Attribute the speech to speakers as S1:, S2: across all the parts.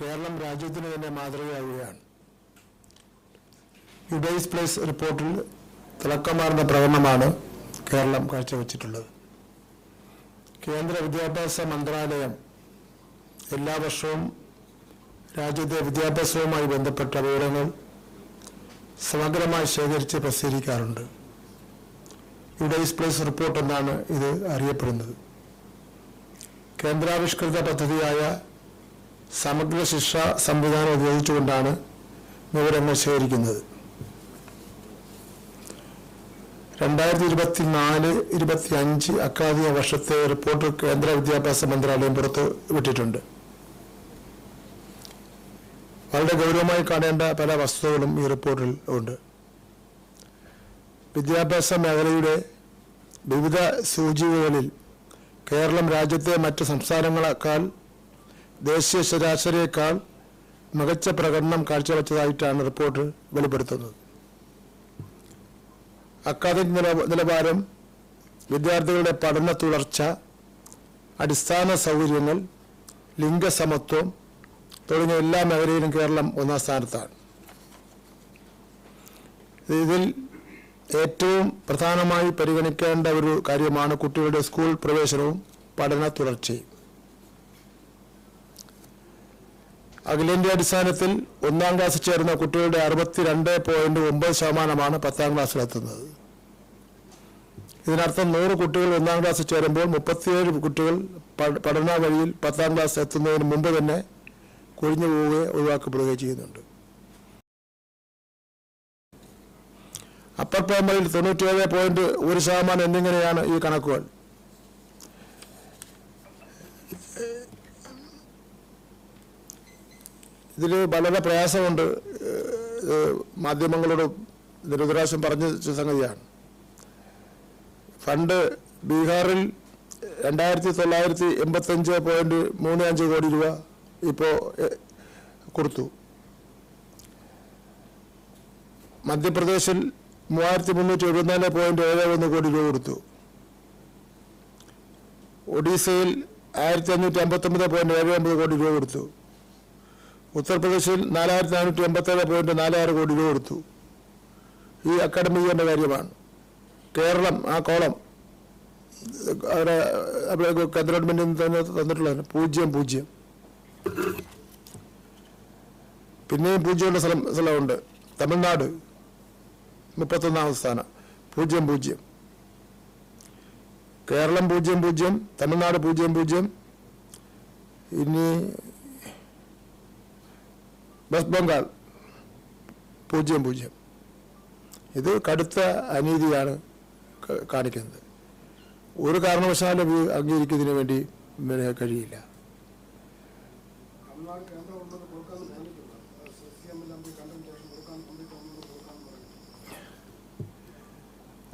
S1: കേരളം രാജ്യത്തിന് തന്നെ മാതൃകയാവുകയാണ്. യുഡൈസ് പ്ലേസ് റിപ്പോർട്ടിൽ തിളക്കമാർന്ന പ്രകടനമാണ് കേരളം കാഴ്ചവെച്ചിട്ടുള്ളത്. കേന്ദ്ര വിദ്യാഭ്യാസ മന്ത്രാലയം എല്ലാ വർഷവും രാജ്യത്തെ വിദ്യാഭ്യാസവുമായി ബന്ധപ്പെട്ട വിവരങ്ങൾ സമഗ്രമായി ശേഖരിച്ച് പ്രസിദ്ധീകരിക്കാറുണ്ട്. യുഡൈസ് പ്ലേസ് റിപ്പോർട്ട് എന്നാണ് ഇത് അറിയപ്പെടുന്നത്. കേന്ദ്രാവിഷ്കൃത പദ്ധതിയായ സമഗ്ര ശിക്ഷ സംവിധാനം ഉപയോഗിച്ചുകൊണ്ടാണ് വിവരങ്ങൾ ശേഖരിക്കുന്നത്. രണ്ടായിരത്തി ഇരുപത്തി നാല് ഇരുപത്തി അഞ്ച് അക്കാദമിക വർഷത്തെ റിപ്പോർട്ട് കേന്ദ്ര വിദ്യാഭ്യാസ മന്ത്രാലയം പുറത്ത് വിട്ടിട്ടുണ്ട്. വളരെ ഗൗരവമായി കാണേണ്ട പല വസ്തുതകളും ഈ റിപ്പോർട്ടിൽ ഉണ്ട്. വിദ്യാഭ്യാസ മേഖലയുടെ വിവിധ സൂചികകളിൽ കേരളം രാജ്യത്തെ മറ്റ് സംസ്ഥാനങ്ങളെക്കാൾ ദേശീയ ശരാശരിയേക്കാൾ മികച്ച പ്രകടനം കാഴ്ചവെച്ചതായിട്ടാണ് റിപ്പോർട്ട് വെളിപ്പെടുത്തുന്നത്. അക്കാദമിക് നില നിലവാരം വിദ്യാർത്ഥികളുടെ പഠന തുടർച്ച അടിസ്ഥാന സൗകര്യങ്ങൾ ലിംഗസമത്വം തുടങ്ങിയ എല്ലാ മേഖലയിലും കേരളം ഒന്നാം സ്ഥാനത്താണ്. ഇതിൽ ഏറ്റവും പ്രധാനമായി പരിഗണിക്കേണ്ട ഒരു കാര്യമാണ് കുട്ടികളുടെ സ്കൂൾ പ്രവേശനവും പഠന തുടർച്ചയും. അഖിലേന്ത്യാ അടിസ്ഥാനത്തിൽ ഒന്നാം ക്ലാസ് ചേർന്ന കുട്ടികളുടെ അറുപത്തിരണ്ട് പോയിന്റ് ഒമ്പത് ശതമാനമാണ് പത്താം ക്ലാസ്സിലെത്തുന്നത് ഇതിനർത്ഥം നൂറ് കുട്ടികൾ ഒന്നാം ക്ലാസ് ചേരുമ്പോൾ മുപ്പത്തിയേഴ് കുട്ടികൾ പഠന വഴിയിൽ പത്താം ക്ലാസ് എത്തുന്നതിന് മുമ്പ് തന്നെ കൊഴിഞ്ഞു പോവുകയോ ഒഴിവാക്കപ്പെടുകയോ ചെയ്യുന്നുണ്ട്. അപ്പർ പ്രൈമറിയിൽ തൊണ്ണൂറ്റിയേഴ് പോയിന്റ് ഒരു ശതമാനം എന്നിങ്ങനെയാണ് ഈ കണക്കുകൾ. ഇതിൽ വളരെ പ്രയാസമുണ്ട്. മാധ്യമങ്ങളോട് നിരുദ്രാശം പറഞ്ഞ സംഗതിയാണ്. ഫണ്ട് ബീഹാറിൽ രണ്ടായിരത്തി തൊള്ളായിരത്തി എൺപത്തഞ്ച് പോയിന്റ് മൂന്ന് അഞ്ച് കോടി രൂപ ഇപ്പോൾ കൊടുത്തു. മധ്യപ്രദേശിൽ മൂവായിരത്തി മുന്നൂറ്റി എഴുപത്തിനാല് പോയിന്റ് ഏഴ് ഒന്ന് കോടി രൂപ കൊടുത്തു. ഒഡീസയിൽ ആയിരത്തി അഞ്ഞൂറ്റി അമ്പത്തൊമ്പത് പോയിന്റ് ഏഴ് ഒമ്പത് കോടി രൂപ കൊടുത്തു. ഉത്തർപ്രദേശിൽ നാലായിരത്തി നാനൂറ്റി എൺപത്തേഴ് പോയിന്റ് നാലായിരം കോടി രൂപ കൊടുത്തു. ഈ അക്കാഡമിക് കാര്യമാണ്. കേരളം ആ കോളം അവിടെ അവിടെ കേന്ദ്ര ഗവൺമെന്റിൽ തന്നെ തന്നിട്ടുള്ളതാണ്. പൂജ്യം പൂജ്യം. പിന്നെയും പൂജ്യമുള്ള സ്ഥലം സ്ഥലമുണ്ട്. തമിഴ്നാട് മുപ്പത്തൊന്നാമത് സ്ഥാനം. പൂജ്യം പൂജ്യം. കേരളം പൂജ്യം പൂജ്യം. തമിഴ്നാട് പൂജ്യം പൂജ്യം. ഇനി വെസ്റ്റ് ബംഗാൾ പൂജ്യം പൂജ്യം. ഇത് കടുത്ത അനീതിയാണ് കാണിക്കുന്നത്. ഒരു കാരണവശാലും അംഗീകരിക്കുന്നതിന് വേണ്ടി കഴിയില്ല.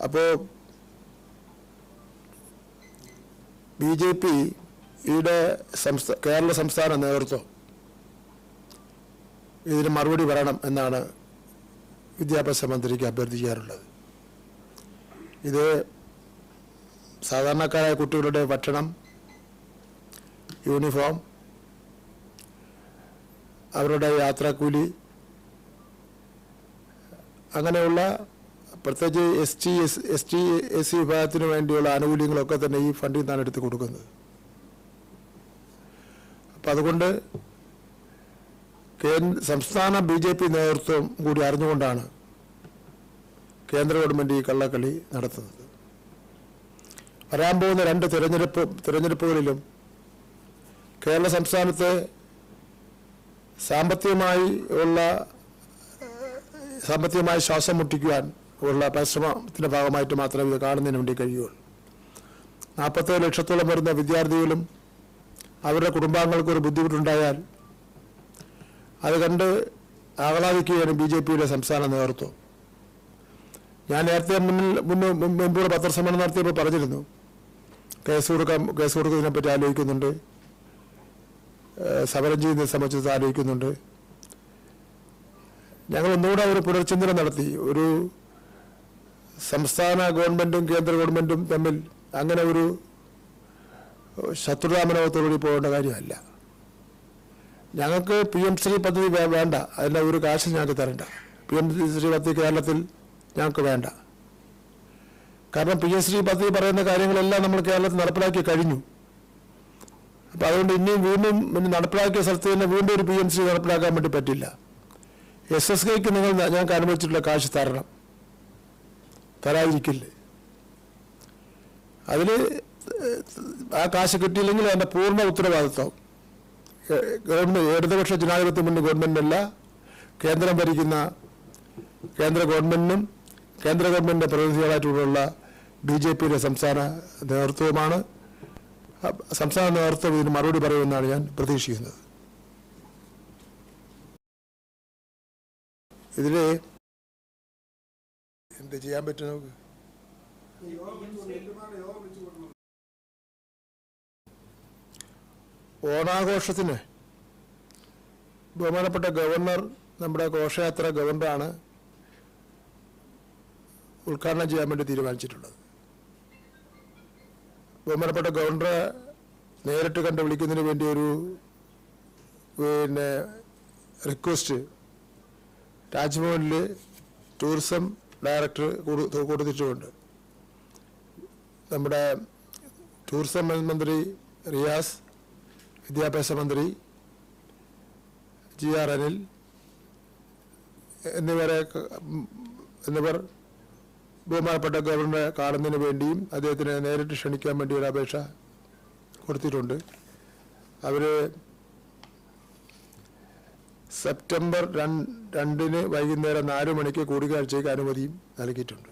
S2: അപ്പോ
S1: അപ്പോൾ ബി ജെ പി യുടെ സംസ്ഥാന കേരള സംസ്ഥാന നേതൃത്വം ഇതിന് മറുപടി പറയണം എന്നാണ് വിദ്യാഭ്യാസ മന്ത്രിക്ക് അഭ്യർത്ഥിക്കാറുള്ളത്. ഇത് സാധാരണക്കാരായ കുട്ടികളുടെ ഭക്ഷണം യൂണിഫോം അവരുടെ യാത്രാക്കൂലി അങ്ങനെയുള്ള പ്രത്യേകിച്ച് S T S S T S C വിഭാഗത്തിന് വേണ്ടിയുള്ള ആനുകൂല്യങ്ങളൊക്കെ തന്നെ ഈ ഫണ്ടിൽ നിന്നാണ് എടുത്ത് കൊടുക്കുന്നത്. അപ്പം അതുകൊണ്ട് സംസ്ഥാന ബി ജെ പി നേതൃത്വം കൂടി അറിഞ്ഞുകൊണ്ടാണ് കേന്ദ്ര ഗവൺമെന്റ് ഈ കള്ളക്കളി നടത്തുന്നത്. വരാൻ പോകുന്ന രണ്ട് തിരഞ്ഞെടുപ്പ് തിരഞ്ഞെടുപ്പുകളിലും കേരള സംസ്ഥാനത്തെ സാമ്പത്തികമായി ഉള്ള സാമ്പത്തികമായി ശ്വാസം മുട്ടിക്കുവാൻ ഉള്ള പരിശ്രമത്തിന്റെ ഭാഗമായിട്ട് മാത്രമേ ഇത് കാണുന്നതിന് വേണ്ടി കഴിയുള്ളൂ. നാൽപ്പത്തേഴ് ലക്ഷത്തോളം വരുന്ന വിദ്യാർത്ഥികളും അവരുടെ കുടുംബാംഗങ്ങൾക്ക് ഒരു ബുദ്ധിമുട്ടുണ്ടായാൽ അത് കണ്ട് ആഹ്ലാദിക്കുകയാണ് ബി ജെ പിയുടെ സംസ്ഥാന നേതൃത്വം. ഞാൻ നേരത്തെ മുന്നിൽ മുന്നേ മുൻപൂടെ പത്രസമ്മേളനം നടത്തിയപ്പോൾ പറഞ്ഞിരുന്നു. കേസ് കൊടുക്കാൻ കേസ് കൊടുക്കുന്നതിനെ പറ്റി ആലോചിക്കുന്നുണ്ട്. സമരം ചെയ്യുന്നതിനെ സംബന്ധിച്ച് ആലോചിക്കുന്നുണ്ട്. ഞങ്ങൾ ഒന്നുകൂടെ ഒരു പുനർചിന്തനം നടത്തി. ഒരു സംസ്ഥാന ഗവൺമെന്റും കേന്ദ്ര ഗവൺമെന്റും തമ്മിൽ അങ്ങനെ ഒരു ശത്രുതാമനോഹത്തോടുകൂടി പോകേണ്ട കാര്യമല്ല. ഞങ്ങൾക്ക് പി എം ശ്രീ പദ്ധതി വേണ്ട. അതിന്റെ ഒരു കാശ് ഞങ്ങൾക്ക് തരണ്ട. പി എം ശ്രീ പദ്ധതി കേരളത്തിൽ ഞങ്ങൾക്ക് വേണ്ട. കാരണം പി എം ശ്രീ പദ്ധതി പറയുന്ന കാര്യങ്ങളെല്ലാം നമ്മൾ കേരളത്തിൽ നടപ്പിലാക്കി കഴിഞ്ഞു. അപ്പോൾ അതുകൊണ്ട് ഇനിയും വീണ്ടും നടപ്പിലാക്കിയ സ്ഥലത്ത് തന്നെ വീണ്ടും ഒരു പി എം ശ്രീ നടപ്പിലാക്കാൻ വേണ്ടി പറ്റില്ല. എസ് എസ് കെക്ക് നിങ്ങൾ ഞങ്ങൾക്ക് അനുവദിച്ചിട്ടുള്ള കാശ് തരണം. തരാതിരിക്കില്ലേ? അതിൽ ആ കാശ് കിട്ടിയില്ലെങ്കിൽ അതിന്റെ പൂർണ ഉത്തരവാദിത്വം. ഗവൺമെന്റ് ഇടതുപക്ഷ ജനാധിപത്യ മുന്നിൽ ഗവൺമെന്റല്ല കേന്ദ്രം ഭരിക്കുന്ന കേന്ദ്ര ഗവൺമെന്റിനും കേന്ദ്ര ഗവൺമെന്റിന്റെ പ്രതിനിധികളായിട്ടുള്ള ബി ജെ പിയുടെ സംസ്ഥാന നേതൃത്വവുമാണ്. അ- സംസ്ഥാന നേതൃത്വം ഇതിന് മറുപടി പറയുമെന്നാണ് ഞാൻ പ്രതീക്ഷിക്കുന്നത്. ഇതിൽ എന്ത് ചെയ്യാൻ പറ്റും നമുക്ക്? ഓണാഘോഷത്തിന് ബഹുമാനപ്പെട്ട ഗവർണർ നമ്മുടെ ഘോഷയാത്ര ഗവർണറാണ് ഉദ്ഘാടനം ചെയ്യാൻ വേണ്ടി തീരുമാനിച്ചിട്ടുള്ളത്. ബഹുമാനപ്പെട്ട ഗവർണറെ നേരിട്ട് കണ്ട് വിളിക്കുന്നതിന് വേണ്ടി ഒരു പിന്നെ റിക്വസ്റ്റ് രാജ്ഭവനിൽ ടൂറിസം ഡയറക്ടർ കൊടു- കൊടുത്തിട്ടുമുണ്ട് നമ്മുടെ ടൂറിസം മന്ത്രി റിയാസ് വിദ്യാഭ്യാസ മന്ത്രി ജി ആർ അനിൽ എന്നിവരെ എന്നിവർ ബഹുമാനപ്പെട്ട ഗവർണറെ കാണുന്നതിന് വേണ്ടിയും അദ്ദേഹത്തിനെ നേരിട്ട് ക്ഷണിക്കാൻ വേണ്ടി ഒരു അപേക്ഷ കൊടുത്തിട്ടുണ്ട്. അവർ സെപ്റ്റംബർ രണ്ട് രണ്ടിന് വൈകുന്നേരം നാല് മണിക്ക് കൂടിക്കാഴ്ചയ്ക്ക് അനുമതിയും നൽകിയിട്ടുണ്ട്.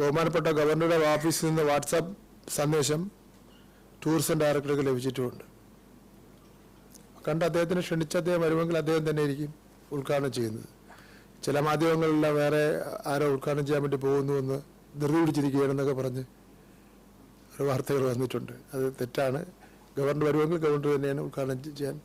S1: ബഹുമാനപ്പെട്ട ഗവർണറുടെ ഓഫീസിൽ നിന്ന് വാട്സാപ്പ് സന്ദേശം ടൂറിസം ഡയറക്ടർക്ക് ലഭിച്ചിട്ടുമുണ്ട്. കണ്ട് അദ്ദേഹത്തിനെ ക്ഷണിച്ച് അദ്ദേഹം വരുമെങ്കിൽ അദ്ദേഹം തന്നെ ആയിരിക്കും ഉദ്ഘാടനം ചെയ്യുന്നത്. ചില മാധ്യമങ്ങളിലെ വേറെ ആരോ ഉദ്ഘാടനം ചെയ്യാൻ വേണ്ടി പോകുന്നുവെന്ന് ധൃതി പിടിച്ചിരിക്കുകയാണെന്നൊക്കെ പറഞ്ഞ് ഒരു വാർത്തകൾ വന്നിട്ടുണ്ട്. അത് തെറ്റാണ്. ഗവർണർ വരുമെങ്കിൽ ഗവർണർ തന്നെയാണ് ഉദ്ഘാടനം ചെയ്യാൻ